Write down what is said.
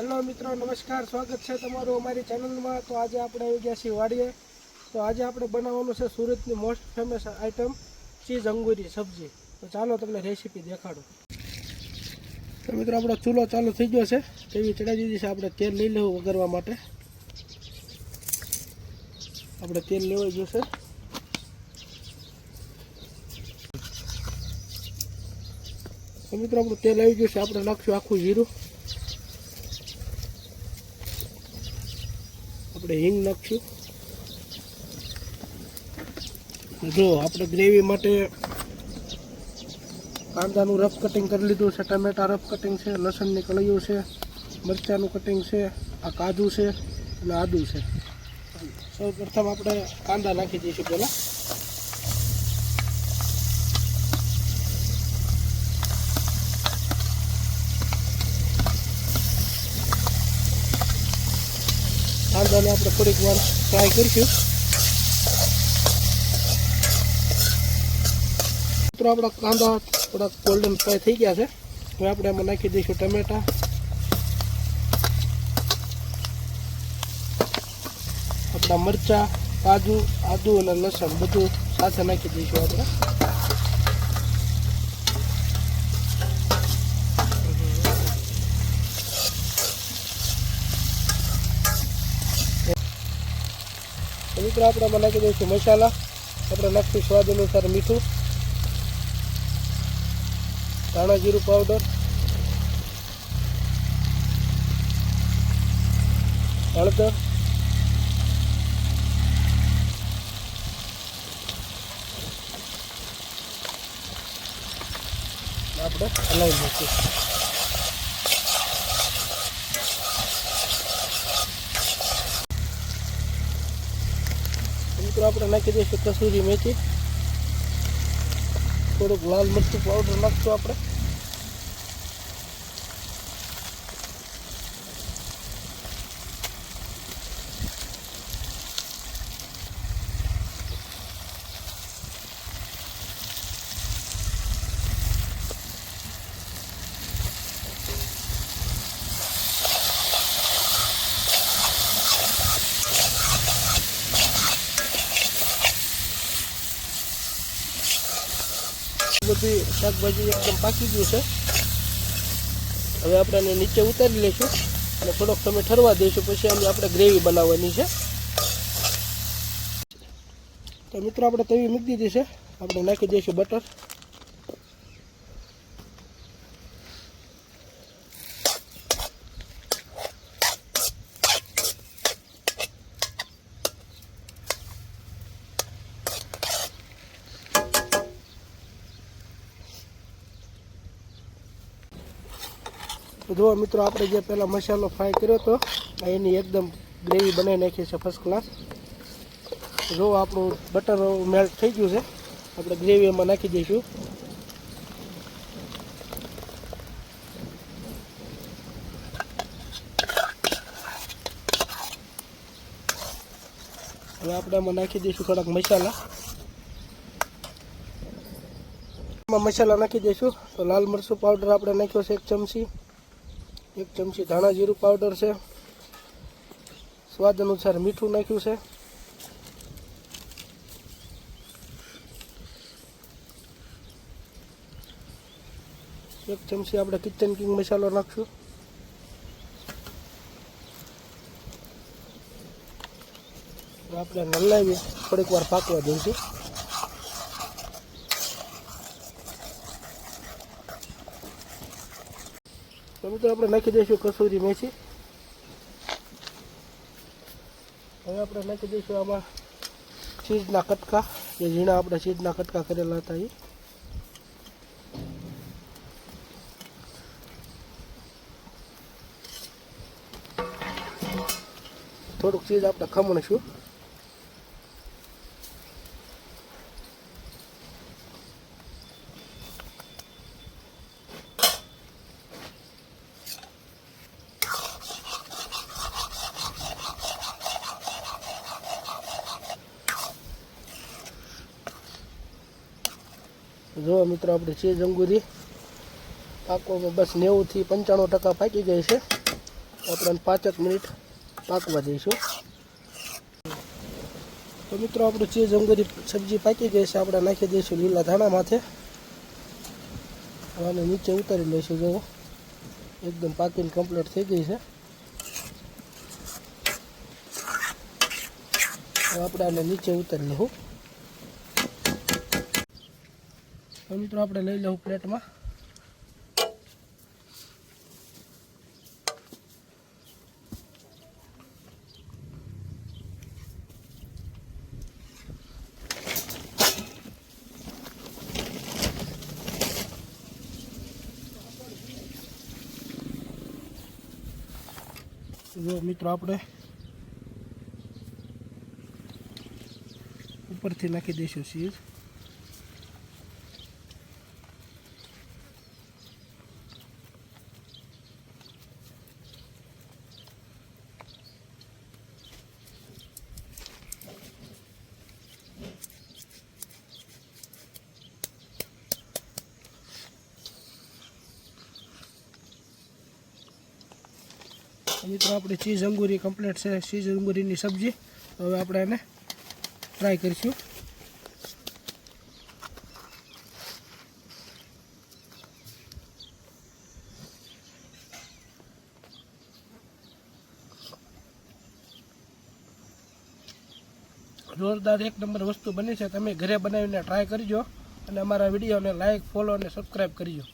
Hello મિત્રો, નમસ્કાર. સ્વાગત છે તમારું અમારી ચેનલમાં. તો આજે આપણે આવી ગયા છીએ વાડીએ. તો આજે આપણે બનાવવાનું છે સુરતની most famous item cheese angoori સબ્જી. તો ચાલો તમને રેસીપી દેખાડું. તો મિત્રો, આપણો ચૂલો ચાલુ થઈ ગયો છે. તેવી ચડાવી દીધી છે. આપણે તેલ લઈ લેવું વગરવા માટે. આપણે તેલ લેવાઈ ગયું તો મિત્રો, આપણું તેલ આવી ગયું છે. આપણે નાખશું આખું જીરું. આપણે હિંગ નાખશું. જો, આપણે ગ્રેવી માટે કાંદાનું રફ કટિંગ કરી લીધું છે, ટમેટા રફ કટિંગ છે, લસણની કળીઓ છે, મરચાંનું કટિંગ છે, આ કાજુ છે, અને આદુ છે. સૌ પ્રથમ આપણે કાંદા નાખી દઈશું પહેલાં. કાંદાને આપણે થોડીક વાર ફ્રાય કરીશું. મિત્રો, આપણા કાંદા થોડાક ગોલ્ડન ફ્રાય થઈ ગયા છે. હવે આપણે એમાં નાખી દઈશું ટમેટા. આપણા મરચાં, કાજુ, આદુ અને લસણ બધું સાથે નાખી દઈશું આપણે. મિત્રો, આપણે આમાં નાખી દઈશું મસાલા. આપણે નાખીશું સ્વાદ અનુસાર મીઠું. ધાણા જીરું પાવડર હળદર. આપણે હલાવી મૂકીશું મિત્રો આપણે નાખી દઈશું કસૂરી મેથી. થોડુંક લાલ મરચું પાવડર નાખશું આપણે. બધી શાકભાજી એકદમ પાકી ગયું છે. હવે આપણે એને નીચે ઉતારી લઈશું અને થોડોક તમે ઠરવા દઈશું પછી આની આપણે ગ્રેવી બનાવવાની છે. તો મિત્રો, આપણે તવી મૂકી દીધી છે. આપણે નાખી દઈશું બટર. તો જુઓ મિત્રો, આપણે જે પહેલાં મસાલો ફ્રાય કર્યો હતો એની એકદમ ગ્રેવી બનાવી નાખી છે ફર્સ્ટ ક્લાસ જો આપણું બટર મેલ્ટ થઈ ગયું છે. આપણે ગ્રેવી એમાં નાખી દઈશું. હવે આપણે એમાં નાખી દઈશું થોડાક મસાલા. મસાલા નાખી દઈશું. તો લાલ મરચું પાવડર આપણે નાખ્યો છે એક ચમચી. એક ચમચી ધાણા જીરું પાવડર છે. સ્વાદ અનુસાર મીઠું નાખ્યું છે. એક ચમચી આપણે કિચન કિંગ મસાલો નાખશું. આપણે નલાવીએ થોડીક વાર પાકવા દઈશું. તો મિત્રો આપણે નાખી દઈશું કસૂરી મેથી. હવે આપણે નાખી દઈશું આમાં ચીજના કટકા, જે ઝીણા આપણે ચીજના કટકા કરેલા હતા એ થોડુંક ચીઝ આપણે ખમણીશું. જો મિત્રો, આપણે ચીઝ અંગુરી પાકોમાં બસ નેવુંથી પંચાણું ટકા પાકી ગઈ છે. આપણે પાંચેક મિનિટ પાકવા દઈશું તો મિત્રો, આપણું ચીઝ અંગુરી સબ્જી પાકી ગઈ છે, આપણે નાખી દઈશું લીલા ધાણા માથે. આને નીચે ઉતારી લઈશું જુઓ એકદમ પાકીને કમ્પ્લીટ થઈ ગઈ છે. આપણે આને નીચે ઉતારી લઉં તો મિત્રો આપણે લઈ લઉં પ્લેટમાં. જો મિત્રો આપણે ઉપરથી નાખી દઈશું ચીઝ મિત્રો, આપણી ચીઝ અંગુરી કમ્પ્લીટ છે. ચીઝ અંગુરીની સબ્જી. હવે આપણે એને ટ્રાય કરીશું. જોરદાર એક નંબર વસ્તુ બની છે. તમે ઘરે બનાવીને ટ્રાય કરજો અને અમારા વિડીયોને લાઇક ફોલો અને સબસ્ક્રાઈબ કરજો.